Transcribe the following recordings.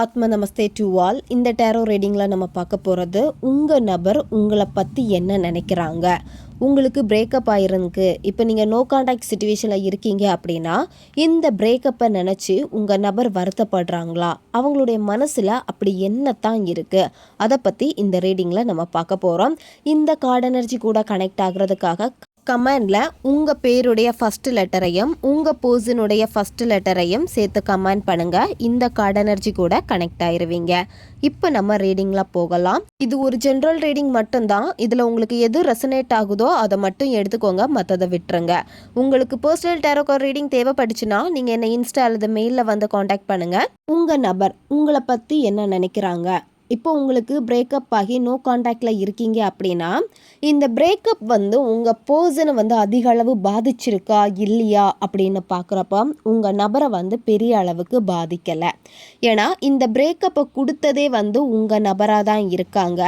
ஆத்ம நமஸ்தே to all. இந்த டேரோ ரீடிங்கில் நம்ம பார்க்க போகிறது உங்கள் நபர் உங்களை பற்றி என்ன நினைக்கிறாங்க? உங்களுக்கு பிரேக்கப் ஆயிருக்கு. இப்போ நீங்கள் நோ கான்டாக்ட் சுச்சுவேஷனில் இருக்கீங்க அப்படின்னா இந்த பிரேக்கப்பை நினச்சி உங்கள் நபர் வருத்தப்படுறாங்களா? அவங்களுடைய மனசில் அப்படி என்னத்தான் இருக்குது அதை பற்றி இந்த ரீடிங்கில் நம்ம பார்க்க போகிறோம் இந்த கார்டு எனர்ஜி கூட கனெக்ட் ஆகிறதுக்காக கமெண்டில் உங்கள் பேருடைய ஃபஸ்ட்டு லெட்டரையும் உங்கள் பர்சனுடைய ஃபஸ்ட்டு லெட்டரையும் சேர்த்து கமெண்ட் பண்ணுங்கள் இந்த கார்டு எனர்ஜி கூட கனெக்ட் ஆயிருவீங்க. இப்போ நம்ம ரீடிங்கில் போகலாம். இது ஒரு ஜென்ரல் ரீடிங் மட்டும்தான். இதில் உங்களுக்கு எது ரெசனேட் ஆகுதோ அதை மட்டும் எடுத்துக்கோங்க. மற்றதை விட்டுருங்க. உங்களுக்கு பர்சனல் டேரோக்கார் ரீடிங் தேவைப்பட்டுச்சுன்னா நீங்கள் என்னை இன்ஸ்டா அல்லது மெயிலில் வந்து காண்டாக்ட் பண்ணுங்கள் உங்கள் நபர் உங்களை பற்றி என்ன நினைக்கிறாங்க? இப்போ உங்களுக்கு பிரேக்கப் ஆகி நோ காண்டாக்டில் இருக்கீங்க அப்படின்னா இந்த பிரேக்கப் வந்து உங்கள் பர்சனை வந்து அதிக அளவு பாதிச்சிருக்கா இல்லையா அப்படின்னு பார்க்குறப்ப உங்கள் நபரை வந்து பெரிய அளவுக்கு பாதிக்கலை. ஏன்னா இந்த பிரேக்கப்பை கொடுத்ததே வந்து உங்கள் நபராக தான் இருக்காங்க.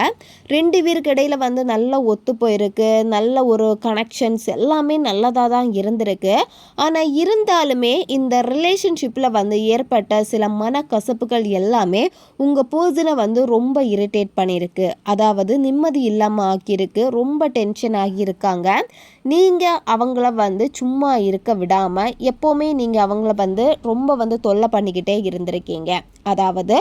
ரெண்டு பேருக்கு இடையில் வந்து நல்ல ஒத்து போயிருக்கு நல்ல ஒரு கனெக்ஷன்ஸ் எல்லாமே நல்லதாக தான் இருந்திருக்கு. ஆனால் இருந்தாலுமே இந்த ரிலேஷன்ஷிப்பில் வந்து ஏற்பட்ட சில மனக்கசப்புகள் எல்லாமே உங்கள் பர்சனை வந்து ரொம்ப இரிட்டேட் பண்ணியிருக்கு. அதாவது நிம்மதி இல்லாமல் ஆக்கியிருக்கு. ரொம்ப டென்ஷன் ஆகியிருக்காங்க. நீங்கள் அவங்கள வந்து சும்மா இருக்க விடாமல் எப்போவுமே நீங்கள் அவங்கள வந்து ரொம்ப வந்து தொல்லை பண்ணிக்கிட்டே இருந்திருக்கீங்க. அதாவது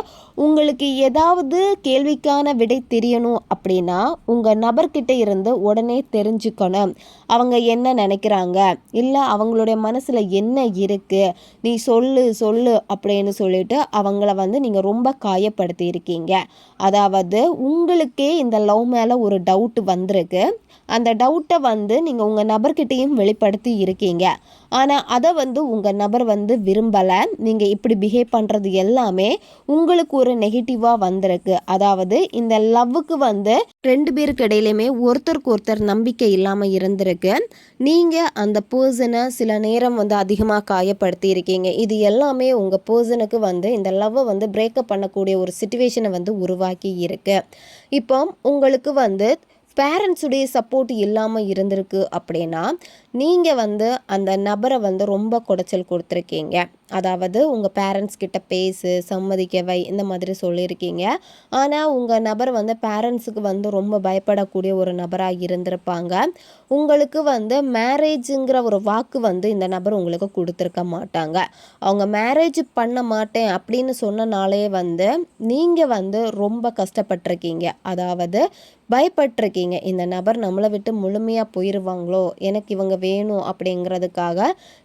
உங்களுக்கு ஏதாவது கேள்விக்கான விடை தெரியணும் அப்படின்னா உங்கள் நபர்கிட்ட இருந்து உடனே தெரிஞ்சுக்கணும். அவங்க என்ன நினைக்கிறாங்க? இல்லை அவங்களுடைய மனசில் என்ன இருக்குது நீ சொல்லு சொல்லு அப்படின்னு சொல்லிட்டு அவங்கள வந்து நீங்கள் ரொம்ப காயப்படுத்தி இருக்கீங்க அதாவது உங்களுக்கே இந்த லவ் மேலே ஒரு டவுட் வந்திருக்கு. அந்த டவுட்டை வந்து நீங்கள் உங்கள் நபர்கிட்டையும் வெளிப்படுத்தி இருக்கீங்க. ஆனால் அதை வந்து உங்கள் நபர் வந்து விரும்பலை. நீங்கள் இப்படி பிஹேவ் பண்ணுறது எல்லாமே உங்களுக்கு ஒரு நெகட்டிவாக வந்திருக்கு. அதாவது இந்த லவ்வுக்கு வந்து ரெண்டு பேருக்கு இடையிலையுமே ஒருத்தருக்கு ஒருத்தர் நம்பிக்கை இல்லாமல் இருந்திருக்கு. நீங்கள் அந்த பர்சனை சில நேரம் வந்து அதிகமாக காயப்படுத்தி இருக்கீங்க. இது எல்லாமே உங்கள் பர்சனுக்கு வந்து இந்த லவ்வை வந்து பிரேக்கப் பண்ணக்கூடிய ஒரு சுச்சுவேஷனை வந்து உருவாக்கி இருக்கு. இப்போ உங்களுக்கு வந்து பேரண்ட்ஸுடைய சப்போர்ட் இல்லாமல் இருந்திருக்கு அப்படின்னா நீங்கள் வந்து அந்த நபரை வந்து ரொம்ப குடைச்சல் கொடுத்துருக்கீங்க. அதாவது உங்கள் பேரண்ட்ஸ் கிட்ட பேசு சம்மதிக்க வை இந்த மாதிரி சொல்லியிருக்கீங்க. ஆனால் உங்கள் நபர் வந்து பேரண்ட்ஸுக்கு வந்து ரொம்ப பயப்படக்கூடிய ஒரு நபராக இருந்திருப்பாங்க. உங்களுக்கு வந்து மேரேஜுங்கிற ஒரு வாக்கு வந்து இந்த நபர் உங்களுக்கு கொடுத்துருக்க மாட்டாங்க. அவங்க மேரேஜ் பண்ண மாட்டேன் அப்படின்னு சொன்னனாலே வந்து நீங்கள் வந்து ரொம்ப கஷ்டப்பட்டிருக்கீங்க. அதாவது பயப்பட்டிருக்கீங்க. இந்த நபர் நம்மளை விட்டு முழுமையாக போயிடுவாங்களோ எனக்கு இவங்க வேணும் அப்படிங்கிறதுக்காக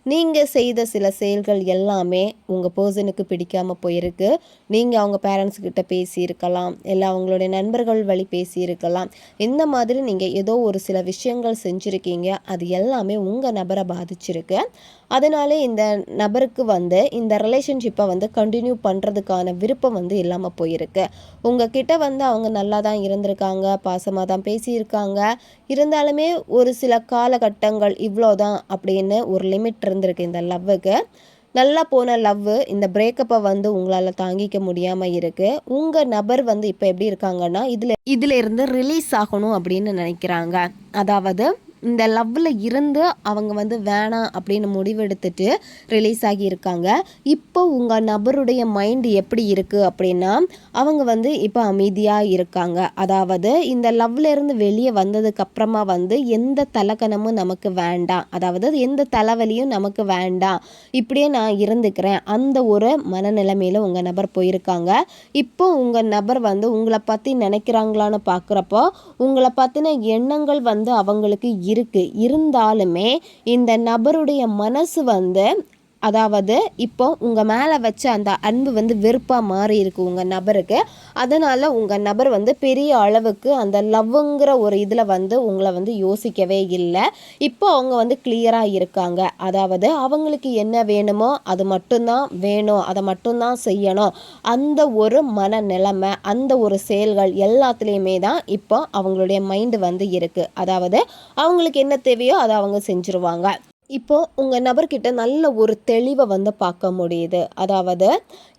நீங்கள் செய்த சில செயல்கள் எல்லாம் எல்லாமே உங்கள் பர்சனுக்கு பிடிக்காமல் போயிருக்கு. நீங்கள் அவங்க பேரண்ட்ஸ்கிட்ட பேசியிருக்கலாம். இல்லை அவங்களுடைய நண்பர்கள் வழி பேசியிருக்கலாம். இந்த மாதிரி நீங்கள் ஏதோ ஒரு சில விஷயங்கள் செஞ்சுருக்கீங்க. அது எல்லாமே உங்கள் நபரை பாதிச்சிருக்கு. அதனாலே இந்த நபருக்கு வந்து இந்த ரிலேஷன்ஷிப்பை வந்து கண்டினியூ பண்ணுறதுக்கான விருப்பம் வந்து இல்லாமல் போயிருக்கு. உங்ககிட்ட வந்து அவங்க நல்லா தான் இருந்திருக்காங்க. பாசமாக தான் பேசியிருக்காங்க. இருந்தாலுமே ஒரு சில காலகட்டங்கள் இவ்வளோ தான் அப்படின்னு ஒரு லிமிட் இருந்திருக்கு இந்த லவ்வுக்கு நல்லா போன லவ் இந்த பிரேக்கப்பை வந்து உங்களால் தாங்கிக்க முடியாமல் இருக்குது உங்கள் நபர் வந்து இப்போ எப்படி இருக்காங்கன்னா இதில் இதில் இருந்து ரிலீஸ் ஆகணும் அப்படின்னு நினைக்கிறாங்க. அதாவது இந்த லவ்வில் இருந்து அவங்க வந்து வேணாம் அப்படின்னு முடிவெடுத்துட்டு ரிலீஸ் ஆகியிருக்காங்க. இப்போ உங்கள் நபருடைய மைண்டு எப்படி இருக்குது அப்படின்னா அவங்க வந்து இப்போ அமைதியாக இருக்காங்க. அதாவது இந்த லவ்லேருந்து வெளியே வந்ததுக்கப்புறமா வந்து எந்த தலக்கணமும் நமக்கு வேண்டாம். அதாவது எந்த தலைவலியும் நமக்கு வேண்டாம். இப்படியே நான் இருந்துக்கிறேன். அந்த ஒரு மனநிலைமையில் உங்கள் நபர் போயிருக்காங்க. இப்போ உங்கள் நபர் வந்து உங்களை பற்றி நினைக்கிறாங்களான்னு பார்க்குறப்போ உங்களை பற்றின எண்ணங்கள் வந்து அவங்களுக்கு இருக்கு. இருந்தாலுமே இந்த நபருடைய மனசு வந்து அதாவது இப்போ உங்கள் மேலே வச்ச அந்த அன்பு வந்து வெறுப்பாக மாறி இருக்குது உங்கள் நபருக்கு. அதனால் உங்கள் நபர் வந்து பெரிய அளவுக்கு அந்த லவ்ங்கிற ஒரு இதில் வந்து உங்களை வந்து யோசிக்கவே இல்லை. இப்போ அவங்க வந்து கிளியராக இருக்காங்க. அதாவது அவங்களுக்கு என்ன வேணுமோ அது மட்டும்தான் வேணும். அதை மட்டும்தான் செய்யணும். அந்த ஒரு மன நிலைமை அந்த ஒரு செயல்கள் எல்லாத்துலேயுமே தான் இப்போ அவங்களுடைய மைண்டு வந்து இருக்குது அதாவது அவங்களுக்கு என்ன தேவையோ அதை அவங்க செஞ்சுருவாங்க. இப்போ உங்கள் நபர்கிட்ட நல்ல ஒரு தெளிவை வந்து பார்க்க முடியுது. அதாவது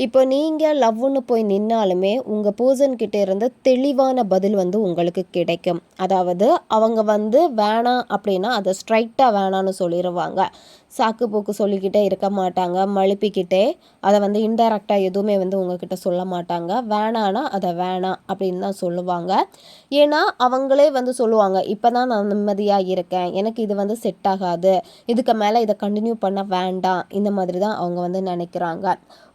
இப்போ நீங்கள் லவ்னு போய் நின்னாலுமே உங்கள் பர்சன்கிட்ட இருந்து தெளிவான பதில் வந்து உங்களுக்கு கிடைக்கும். அதாவது அவங்க வந்து வேணாம் அப்படின்னா அதை ஸ்ட்ரைட்டாக வேணான்னு சொல்லிடுவாங்க சாக்கு போக்கு சொல்லிக்கிட்டே இருக்க மாட்டாங்க மழுப்பிக்கிட்டே அதை வந்து இன்டைரக்டாக எதுவுமே வந்து உங்ககிட்ட சொல்ல மாட்டாங்க. வேணான்னா அதை வேணாம் அப்படின்னு தான் சொல்லுவாங்க. ஏன்னா அவங்களே வந்து சொல்லுவாங்க இப்போ தான் நான் நிம்மதியாக இருக்கேன். எனக்கு இது வந்து செட் ஆகாது. இதுக்கு மேலே இதை கண்டினியூ பண்ண வேண்டாம். இந்த மாதிரி தான் அவங்க வந்து நினைக்கிறாங்க.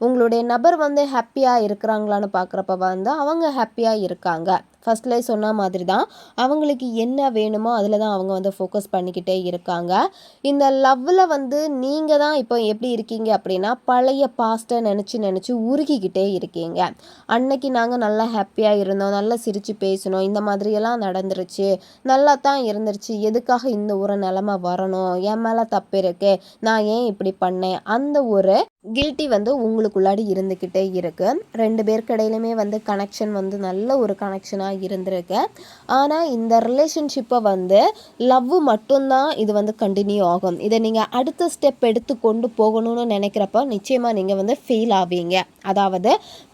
உங்களுடைய நபர் வந்து ஹாப்பியாக இருக்கிறாங்களான்னு பார்க்குறப்ப வந்து அவங்க ஹாப்பியாக இருக்காங்க. ஃபஸ்ட்லேயே சொன்ன மாதிரி தான் அவங்களுக்கு என்ன வேணுமோ அதில் தான் அவங்க வந்து ஃபோக்கஸ் பண்ணிக்கிட்டே இருக்காங்க. இந்த லவ்வில் வந்து நீங்கள் தான் இப்போ எப்படி இருக்கீங்க அப்படின்னா பழைய பாஸ்ட்டை நினச்சி நினச்சி உருகிக்கிட்டே இருக்கீங்க. அன்னைக்கு நாங்கள் நல்லா ஹாப்பியாக இருந்தோம் நல்லா சிரித்து பேசணும் இந்த மாதிரியெல்லாம் நடந்துருச்சு நல்லா தான் இருந்துருச்சு எதுக்காக இந்த ஒரு நிலமை வரணும் என் மேலே தப்பு இருக்குது நான் ஏன் இப்படி பண்ணேன் அந்த ஒரு கில்ட்டி வந்து உங்களுக்குள்ளாடி இருந்துக்கிட்டே இருக்கு. ரெண்டு பேருக்கு இடையிலுமே வந்து கனெக்ஷன் வந்து நல்ல ஒரு கனெக்ஷனாக இருந்திருக்கு. ஆனால் இந்த ரிலேஷன்ஷிப்பை வந்து லவ் மட்டும்தான் இது வந்து கண்டினியூ ஆகும். இதை நீங்கள் அடுத்த ஸ்டெப் எடுத்து கொண்டு போகணும்னு நினைக்கிறப்ப நிச்சயமாக நீங்கள் வந்து ஃபெயில் ஆவீங்க. அதாவது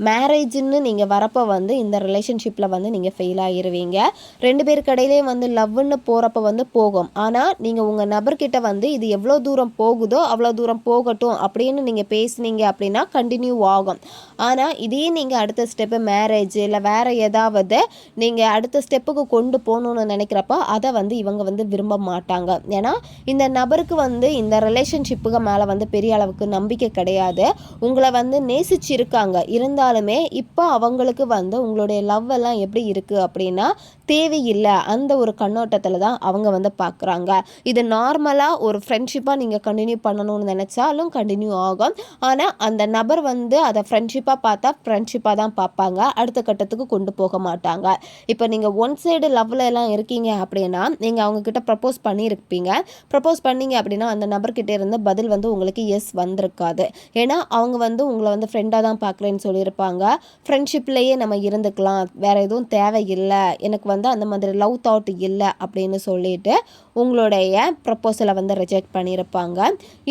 மேரேஜ்னு நீங்கள் வரப்போ வந்து இந்த ரிலேஷன்ஷிப்பில் வந்து நீங்கள் ஃபெயில் ஆகிருவீங்க ரெண்டு பேருக்கு இடையிலே வந்து லவ்னு போகிறப்ப வந்து போகும். ஆனால் நீங்கள் உங்கள் நபர்கிட்ட வந்து இது எவ்வளோ தூரம் போகுதோ அவ்வளோ தூரம் போகட்டும் அப்படின்னு நீங்கள் பேசுனீங்க அப்படின்னா கண்டினியூ ஆகும். ஆனால் இதே நீங்கள் அடுத்த ஸ்டெப்பு மேரேஜ் இல்லை வேறு ஏதாவது நீங்கள் அடுத்த ஸ்டெப்புக்கு கொண்டு போகணுன்னு நினைக்கிறப்ப அதை வந்து இவங்க வந்து விரும்ப மாட்டாங்க. ஏன்னா இந்த நபருக்கு வந்து இந்த ரிலேஷன்ஷிப்புக்கு மேலே வந்து பெரிய அளவுக்கு நம்பிக்கை கிடையாது. உங்களை வந்து நேசிச்சு இருக்காங்க இருந்தாலுமே இப்போ அவங்களுக்கு வந்து உங்களுடைய லவ் எல்லாம் எப்படி இருக்குது அப்படின்னா தேவையில்லை. அந்த ஒரு கண்ணோட்டத்தில் தான் அவங்க வந்து பார்க்குறாங்க இது நார்மலாக ஒரு ஃப்ரெண்ட்ஷிப்பாக நீங்கள் கண்டினியூ பண்ணணும்னு நினச்சாலும் கண்டினியூ ஆகும். ஆனால் அந்த நபர் வந்து அதை ஃப்ரெண்ட்ஷிப்பாக பார்த்தா ஃப்ரெண்ட்ஷிப்பாக தான் பார்ப்பாங்க. அடுத்த கட்டத்துக்கு கொண்டு போக மாட்டாங்க. இப்போ நீங்கள் ஒன் சைடு லவ்வில் எல்லாம் இருக்கீங்க அப்படின்னா நீங்கள் அவங்கக்கிட்ட ப்ரப்போஸ் பண்ணியிருப்பீங்க. ப்ரப்போஸ் பண்ணீங்க அப்படின்னா அந்த நபர்கிட்ட இருந்து பதில் வந்து உங்களுக்கு எஸ் வந்திருக்காது. ஏன்னா அவங்க வந்து உங்களை வந்து ஃப்ரெண்டாக தான் பார்க்குறேன்னு சொல்லியிருப்பாங்க. ஃப்ரெண்ட்ஷிப்லேயே நம்ம இருந்துக்கலாம். வேறு எதுவும் தேவையில்லை. எனக்கு வந்து அந்த மாதிரி லவ் தாட் இல்லை அப்படின்னு சொல்லிட்டு உங்களுடைய ப்ரப்போசலை வந்து ரிஜெக்ட் பண்ணியிருப்பாங்க.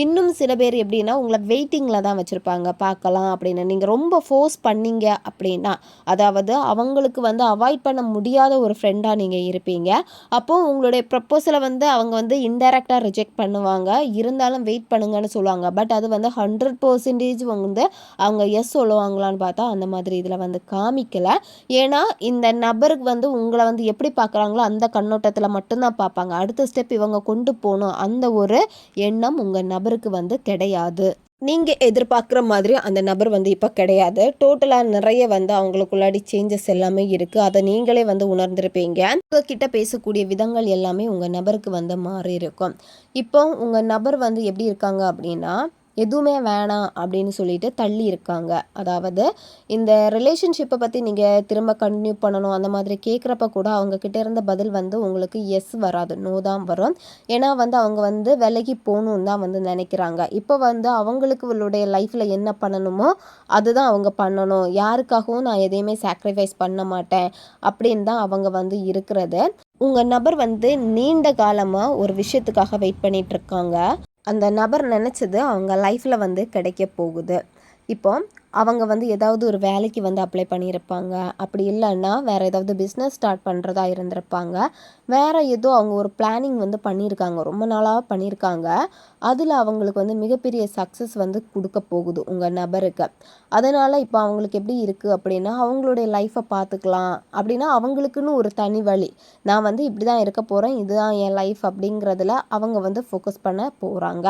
இன்னும் சில பேர் எப்படின்னா உங்களை வெயிட்டிங்கில் தான் வச்சுருப்பாங்க. பார்க்கலாம் அப்படின்னு. நீங்கள் ரொம்ப ஃபோர்ஸ் பண்ணீங்க அப்படின்னா அதாவது அவங்களுக்கு வந்து அவாய்ட் பண்ண முடியாத ஒரு ஃப்ரெண்டாக நீங்கள் இருப்பீங்க. அப்போது உங்களுடைய ப்ரப்போசலை வந்து அவங்க வந்து இன்டெரக்டாக ரிஜெக்ட் பண்ணுவாங்க. இருந்தாலும் வெயிட் பண்ணுங்கன்னு சொல்லுவாங்க. பட் அது வந்து ஹண்ட்ரட் பர்சன்டேஜ் வந்து அவங்க எஸ் சொல்லுவாங்களான்னு பார்த்தா அந்த மாதிரி இதில் வந்து காமிக்கலை. ஏன்னா இந்த நபருக்கு வந்து உங்களை வந்து எப்படி பார்க்குறாங்களோ அந்த கண்ணோட்டத்தில் மட்டும்தான் பார்ப்பாங்க. அடுத்த ஸ்டெப் இவங்க கொண்டு போகணும் அந்த ஒரு எண்ணம் உங்கள் நபருக்கு வந்து கிடையாது. நீங்கள் எதிர்பார்க்குற மாதிரி அந்த நபர் வந்து இப்போ கிடையாது. டோட்டலாக நிறைய வந்து அவங்களுக்குள்ளாடி சேஞ்சஸ் எல்லாமே இருக்குது அதை நீங்களே வந்து உணர்ந்திருப்பீங்க. உங்ககிட்ட பேசக்கூடிய விதங்கள் எல்லாமே உங்கள் நபருக்கு வந்து மாறி இருக்கும் இப்போ உங்கள் நபர் வந்து எப்படி இருக்காங்க அப்படின்னா எதுவுமே வேணாம் அப்படின்னு சொல்லிட்டு தள்ளி இருக்காங்க. அதாவது இந்த ரிலேஷன்ஷிப்பை பற்றி நீங்கள் திரும்ப கண்டினியூ பண்ணணும் அந்த மாதிரி கேட்குறப்ப கூட அவங்கக்கிட்ட இருந்த பதில் வந்து உங்களுக்கு எஸ் வராது நோ தான் வரும். ஏன்னா வந்து அவங்க வந்து விலகி போகணுன்னு தான் வந்து நினைக்கிறாங்க. இப்போ வந்து அவங்களுக்கு லைஃப்பில் என்ன பண்ணணுமோ அதுதான் அவங்க பண்ணணும். யாருக்காகவும் நான் எதையுமே சாக்ரிஃபைஸ் பண்ண மாட்டேன் அப்படின்னு தான் அவங்க வந்து இருக்கிறது. உங்கள் நபர் வந்து நீண்ட காலமாக ஒரு விஷயத்துக்காக வெயிட் பண்ணிகிட்ருக்காங்க அந்த நபர் நினச்சது அவங்க லைஃப்பில் வந்து கிடைக்க போகுது. இப்போ அவங்க வந்து ஏதாவது ஒரு வேலைக்கு வந்து அப்ளை பண்ணியிருப்பாங்க. அப்படி இல்லைன்னா வேறு ஏதாவது பிஸ்னஸ் ஸ்டார்ட் பண்ணுறதா இருந்திருப்பாங்க. வேறு ஏதோ அவங்க ஒரு பிளானிங் வந்து பண்ணியிருக்காங்க. ரொம்ப நாளாக பண்ணியிருக்காங்க. அதில் அவங்களுக்கு வந்து மிகப்பெரிய சக்ஸஸ் வந்து கொடுக்க போகுது உங்கள் நபருக்கு. அதனால் இப்போ அவங்களுக்கு எப்படி இருக்குது அப்படின்னா அவங்களுடைய லைஃப்பை பார்த்துக்கலாம். அப்படின்னா அவங்களுக்குன்னு ஒரு தனி வழி. நான் வந்து இப்படி தான் இருக்க போகிறேன் இதுதான் என் லைஃப் அப்படிங்கிறதுல அவங்க வந்து ஃபோக்கஸ் பண்ண போகிறாங்க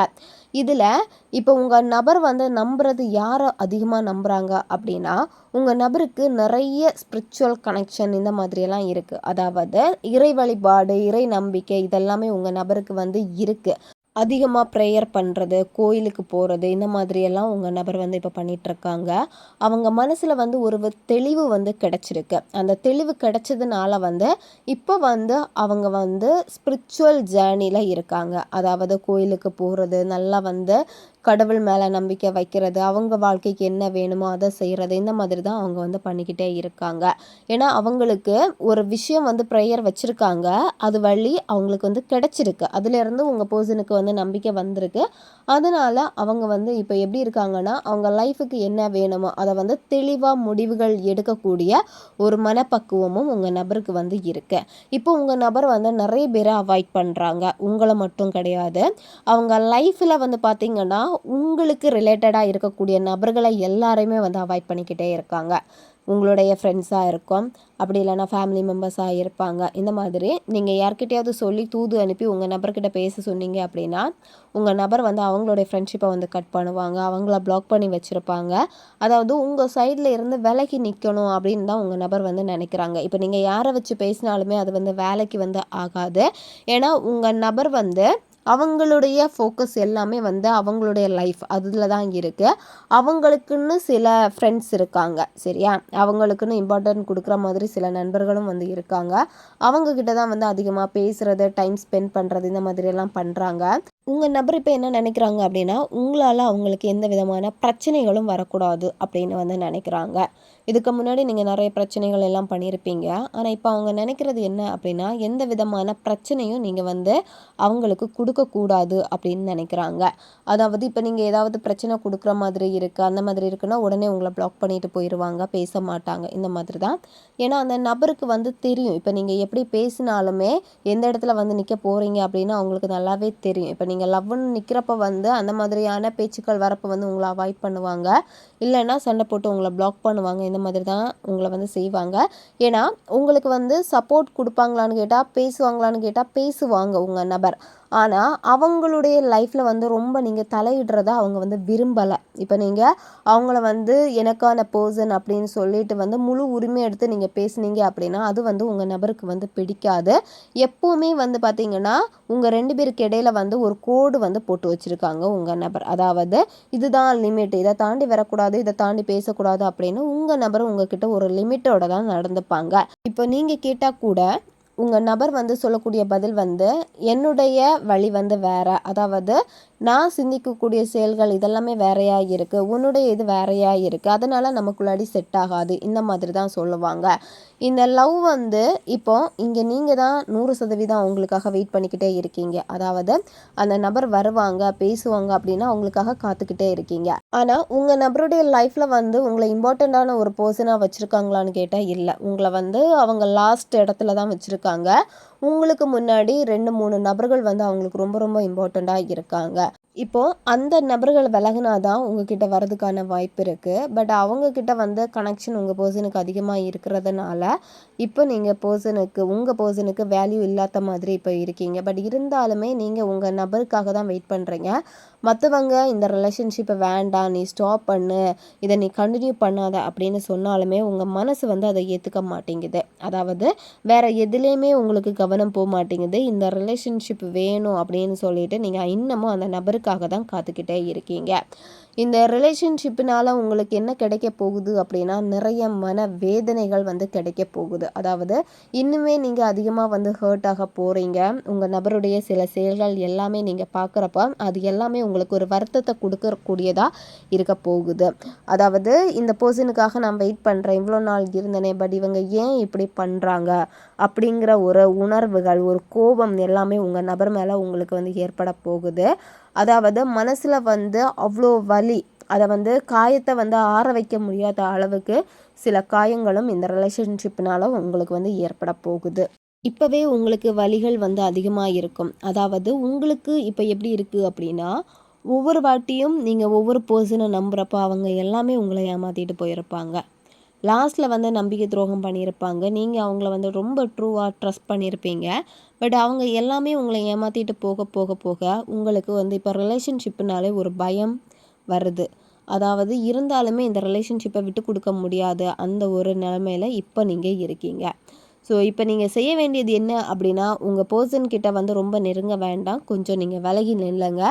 இதில் இப்போ உங்கள் நபர் வந்து நம்புறது யாரை அதிகமாக நம்புகிறாங்க அப்படின்னா உங்கள் நபருக்கு நிறைய ஸ்பிரிச்சுவல் கனெக்ஷன் இந்த மாதிரியெல்லாம் இருக்குது அதாவது இறை வழிபாடு இறை நம்பிக்கை இதெல்லாமே உங்கள் நபருக்கு வந்து இருக்குது அதிகமாக ப்ரேயர் பண்ணுறது கோயிலுக்கு போகிறது இந்த மாதிரியெல்லாம் உங்கள் நபர் வந்து இப்போ பண்ணிகிட்ருக்காங்க அவங்க மனசில் வந்து ஒரு தெளிவு வந்து கிடச்சிருக்கு. அந்த தெளிவு கிடச்சதுனால வந்து இப்போ வந்து அவங்க வந்து ஸ்பிரிச்சுவல் ஜேர்னியில் இருக்காங்க. அதாவது கோயிலுக்கு போகிறது நல்லா வந்து கடவுள் மேலே நம்பிக்கை வைக்கிறது அவங்க வாழ்க்கைக்கு என்ன வேணுமோ அதை செய்கிறது இந்த மாதிரி தான் அவங்க வந்து பண்ணிக்கிட்டே இருக்காங்க. ஏன்னா அவங்களுக்கு ஒரு விஷயம் வந்து ப்ரேயர் வச்சுருக்காங்க அது வழி அவங்களுக்கு வந்து கிடச்சிருக்கு. அதுலேருந்து உங்கள் பர்சனுக்கு வந்து நம்பிக்கை வந்திருக்கு. அதனால் அவங்க வந்து இப்போ எப்படி இருக்காங்கன்னா அவங்க லைஃபுக்கு என்ன வேணுமோ அதை வந்து தெளிவாக முடிவுகள் எடுக்கக்கூடிய ஒரு மனப்பக்குவமும் உங்கள் நபருக்கு வந்து இருக்கு. இப்போ உங்கள் நபர் வந்து நிறைய பேரை அவாய்ட் பண்ணுறாங்க உங்களை மட்டும் கிடையாது. அவங்க லைஃப்பில் வந்து பார்த்திங்கன்னா உங்களுக்கு ரிலேட்டடாக இருக்கக்கூடிய நபர்களை எல்லாரையுமே வந்து அவாய்ட் பண்ணிக்கிட்டே இருக்காங்க. உங்களுடைய ஃப்ரெண்ட்ஸாக இருக்கும். அப்படி இல்லைன்னா ஃபேமிலி மெம்பர்ஸாக இருப்பாங்க. இந்த மாதிரி நீங்கள் யார்கிட்டயாவது சொல்லி தூது அனுப்பி உங்கள் நபர்கிட்ட பேச சொன்னீங்க அப்படின்னா உங்கள் நபர் வந்து அவங்களுடைய ஃப்ரெண்ட்ஷிப்பை வந்து கட் பண்ணுவாங்க. அவங்கள பிளாக் பண்ணி வச்சுருப்பாங்க. அதாவது உங்கள் சைடில் இருந்து விலகி நிற்கணும் அப்படின்னு தான் உங்கள் நபர் வந்து நினைக்கிறாங்க. இப்போ நீங்கள் யாரை வச்சு பேசினாலுமே அது வந்து வேலைக்கு வந்து ஆகாது. ஏன்னா உங்கள் நபர் வந்து அவங்களுடைய ஃபோக்கஸ் எல்லாமே வந்து அவங்களுடைய லைஃப் அதில் தான் இருக்குது அவங்களுக்குன்னு சில ஃப்ரெண்ட்ஸ் இருக்காங்க சரியா? அவங்களுக்குன்னு இம்பார்ட்டன்ட் கொடுக்குற மாதிரி சில நண்பர்களும் வந்து இருக்காங்க. அவங்கக்கிட்ட தான் வந்து அதிகமாக பேசுகிறது டைம் ஸ்பெண்ட் பண்ணுறது இந்த மாதிரியெல்லாம் பண்ணுறாங்க உங்கள் நபர் இப்போ என்ன நினைக்கிறாங்க அப்படின்னா உங்களால் அவங்களுக்கு எந்த விதமான பிரச்சனைகளும் வரக்கூடாது அப்படின்னு வந்து நினைக்கிறாங்க. இதுக்கு முன்னாடி நீங்கள் நிறைய பிரச்சனைகள் எல்லாம் பண்ணியிருப்பீங்க. ஆனால் இப்போ அவங்க நினைக்கிறது என்ன அப்படின்னா எந்த விதமான பிரச்சனையும் நீங்கள் வந்து அவங்களுக்கு கொடுக்கக்கூடாது அப்படின்னு நினைக்கிறாங்க. அதாவது இப்போ நீங்கள் ஏதாவது பிரச்சனை கொடுக்குற மாதிரி இருக்குது அந்த மாதிரி இருக்குன்னா உடனே உங்களை பிளாக் பண்ணிட்டு போயிடுவாங்க பேச மாட்டாங்க இந்த மாதிரி தான். ஏன்னா அந்த நபருக்கு வந்து தெரியும். இப்போ நீங்கள் எப்படி பேசினாலுமே எந்த இடத்துல வந்து நிற்க போகிறீங்க அப்படின்னு அவங்களுக்கு நல்லாவே தெரியும். இப்போ நீங்கள் லவ்னு நிற்கிறப்ப வந்து அந்த மாதிரியான பேச்சுக்கள் வரப்போ வந்து உங்களை அவாய்ட் பண்ணுவாங்க. இல்லைன்னா சண்டை போட்டு உங்களை பிளாக் பண்ணுவாங்க இந்த மாதிரி தான் உங்களை வந்து செய்வாங்க. ஏன்னா உங்களுக்கு வந்து சப்போர்ட் கொடுப்பாங்களான்னு கேட்டால் பேசுவாங்களான்னு கேட்டால் பேசுவாங்க உங்கள் நபர். ஆனால் அவங்களுடைய லைஃப்பில் வந்து ரொம்ப நீங்கள் தலையிடுறத அவங்க வந்து விரும்பலை. இப்போ நீங்கள் அவங்கள வந்து எனக்கான பர்சன் அப்படின்னு சொல்லிட்டு வந்து முழு உரிமை எடுத்து நீங்கள் பேசுனீங்க அப்படின்னா அது வந்து உங்கள் நபருக்கு வந்து பிடிக்காது. எப்போவுமே வந்து பார்த்தீங்கன்னா உங்கள் ரெண்டு பேருக்கு இடையில வந்து ஒரு கோடு வந்து போட்டு வச்சுருக்காங்க உங்கள் நபர். அதாவது இதுதான் லிமிட் இதை தாண்டி வரக்கூடாது இதை தாண்டி பேசக்கூடாது அப்படின்னு உங்கள் நபர் உங்ககிட்ட ஒரு லிமிட்டோட தான் நடந்துப்பாங்க. இப்போ நீங்கள் கேட்டால் கூட உங்கள் நபர் வந்து சொல்லக்கூடிய பதில் வந்து என்னுடைய வழி வந்து வேற. அதாவது நான் சிந்திக்கக்கூடிய செயல்கள் இதெல்லாமே வேறையாக இருக்குது உன்னுடைய இது வேறையாக இருக்குது அதனால் நமக்குள்ளாடி செட் ஆகாது. இந்த மாதிரி தான் சொல்லுவாங்க. இந்த லவ் வந்து இப்போ இங்கே நீங்கள் தான் நூறு சதவீதம் அவங்களுக்காக வெயிட் பண்ணிக்கிட்டே இருக்கீங்க. அதாவது அந்த நபர் வருவாங்க பேசுவாங்க அப்படின்னா அவங்களுக்காக காத்துக்கிட்டே இருக்கீங்க. ஆனால் உங்கள் நபருடைய லைஃப்பில் வந்து உங்களை இம்பார்ட்டண்ட்டான ஒரு பர்சனாக வச்சுருக்காங்களான்னு கேட்டால் இல்லை. உங்களை வந்து அவங்க லாஸ்ட் இடத்துல தான் வச்சுருக்காங்க. உங்களுக்கு முன்னாடி ரெண்டு மூணு நபர்கள் வந்து அவங்களுக்கு ரொம்ப ரொம்ப இம்பார்ட்டண்ட்டாக இருக்காங்க. இப்போ அந்த நபர்கள் விலகினாதான் உங்ககிட்ட வரதுக்கான வாய்ப்பு இருக்குது பட் அவங்கக்கிட்ட வந்து கனெக்ஷன் உங்கள் பர்சனுக்கு அதிகமாக இருக்கிறதுனால இப்போ நீங்கள் பர்சனுக்கு உங்கள் பர்சனுக்கு வேல்யூ இல்லாத மாதிரி இப்போ இருக்கீங்க. பட் இருந்தாலுமே நீங்கள் உங்கள் நபருக்காக தான் வெயிட் பண்ணுறீங்க மற்றவங்க இந்த ரிலேஷன்ஷிப்பை வேண்டாம் நீ ஸ்டாப் பண்ணு இதை நீ கண்டினியூ பண்ணாத அப்படின்னு சொன்னாலுமே உங்கள் மனசு வந்து அதை ஏற்றுக்க மாட்டேங்குது. அதாவது வேறு எதுலேயுமே உங்களுக்கு கவனம் போக மாட்டேங்குது. இந்த ரிலேஷன்ஷிப் வேணும் அப்படின்னு சொல்லிட்டு நீங்கள் இன்னமும் அந்த நபருக்காக தான் காத்துக்கிட்டே இருக்கீங்க. இந்த ரிலேஷன்ஷிப்பினால் உங்களுக்கு என்ன கிடைக்க போகுது அப்படின்னா நிறைய மன வேதனைகள் வந்து கிடைக்க போகுது. அதாவது இன்னுமே நீங்கள் அதிகமாக வந்து ஹர்ட் ஆக போகிறீங்க உங்கள் நபருடைய சில செயல்கள் எல்லாமே நீங்கள் பார்க்குறப்ப அது எல்லாமே உங்களுக்கு ஒரு வருத்தத்தை கொடுக்கக்கூடியதாக இருக்க போகுது. அதாவது இந்த பர்சனுக்காக நான் வெயிட் பண்ணுறேன் இவ்வளோ நாள் இருந்தனே பட் இவங்க ஏன் இப்படி பண்ணுறாங்க அப்படிங்கிற ஒரு உணர்வுகள் ஒரு கோபம் எல்லாமே உங்கள் நபர் மேலே உங்களுக்கு வந்து ஏற்பட போகுது. அதாவது மனசில் வந்து அவ்வளோ வலி அதை வந்து காயத்தை வந்து ஆற வைக்க முடியாத அளவுக்கு சில காயங்களும் இந்த ரிலேஷன்ஷிப்னால உங்களுக்கு வந்து ஏற்பட போகுது. இப்போவே உங்களுக்கு வலிகள் வந்து அதிகமாக இருக்கும். அதாவது உங்களுக்கு இப்போ எப்படி இருக்குது அப்படின்னா ஒவ்வொரு வாட்டியும் நீங்கள் ஒவ்வொரு பர்சனை நம்புகிறப்ப அவங்க எல்லாமே உங்களை ஏமாற்றிட்டு போயிருப்பாங்க. லாஸ்ட்டில் வந்து நம்பிக்கை துரோகம் பண்ணியிருப்பாங்க. நீங்கள் அவங்கள வந்து ரொம்ப ட்ரூவாக ட்ரஸ்ட் பண்ணியிருப்பீங்க. பட் அவங்க எல்லாமே உங்களை ஏமாற்றிட்டு போக போக போக உங்களுக்கு வந்து இப்போ ரிலேஷன்ஷிப்புனாலே ஒரு பயம் வருது. அதாவது இருந்தாலுமே இந்த ரிலேஷன்ஷிப்பை விட்டு கொடுக்க முடியாது. அந்த ஒரு நிலமையில இப்போ நீங்கள் இருக்கீங்க. ஸோ இப்போ நீங்கள் செய்ய வேண்டியது என்ன அப்படின்னா உங்கள் பர்சன் கிட்ட வந்து ரொம்ப நெருங்க வேண்டாம். கொஞ்சம் நீங்கள் விலகி நில்லுங்க.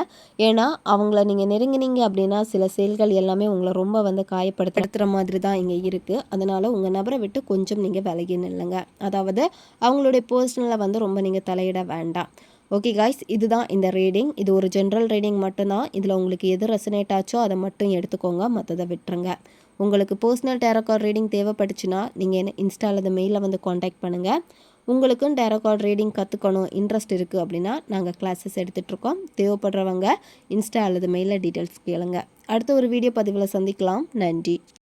ஏன்னா அவங்கள நீங்கள் நெருங்கினீங்க அப்படின்னா சில செயல்கள் எல்லாமே உங்களை ரொம்ப வந்து காயப்படுத்துற மாதிரி தான் இங்கே இருக்குது அதனால் உங்கள் நபரை விட்டு கொஞ்சம் நீங்கள் விலகி நில்லுங்க. அதாவது அவங்களுடைய பர்சனலை வந்து ரொம்ப நீங்கள் தலையிட வேண்டாம். ஓகே காய்ஸ் இதுதான் இந்த ரீடிங் இது ஒரு ஜென்ரல் ரீடிங் மட்டும்தான். இதில் உங்களுக்கு எது ரெசனேட் ஆச்சோ அதை மட்டும் எடுத்துக்கோங்க. மற்றதை விட்டுருங்க. உங்களுக்கு பர்சனல் டேரோ கார்டு ரீடிங் தேவைப்பட்டுச்சுன்னா நீங்கள் என்ன இன்ஸ்டா அல்லது மெயிலில் வந்து காண்டாக்ட் பண்ணுங்கள் உங்களுக்கும் டேரோ கார்டு ரீடிங் கற்றுக்கணும் இன்ட்ரெஸ்ட் இருக்குது அப்படின்னா நாங்கள் கிளாஸஸ் எடுத்துகிட்ருக்கோம் தேவைப்படுறவங்க இன்ஸ்டா அல்லது மெயிலில் டீட்டெயில்ஸ் கேளுங்க. அடுத்த ஒரு வீடியோ பதிவில் சந்திக்கலாம். நன்றி.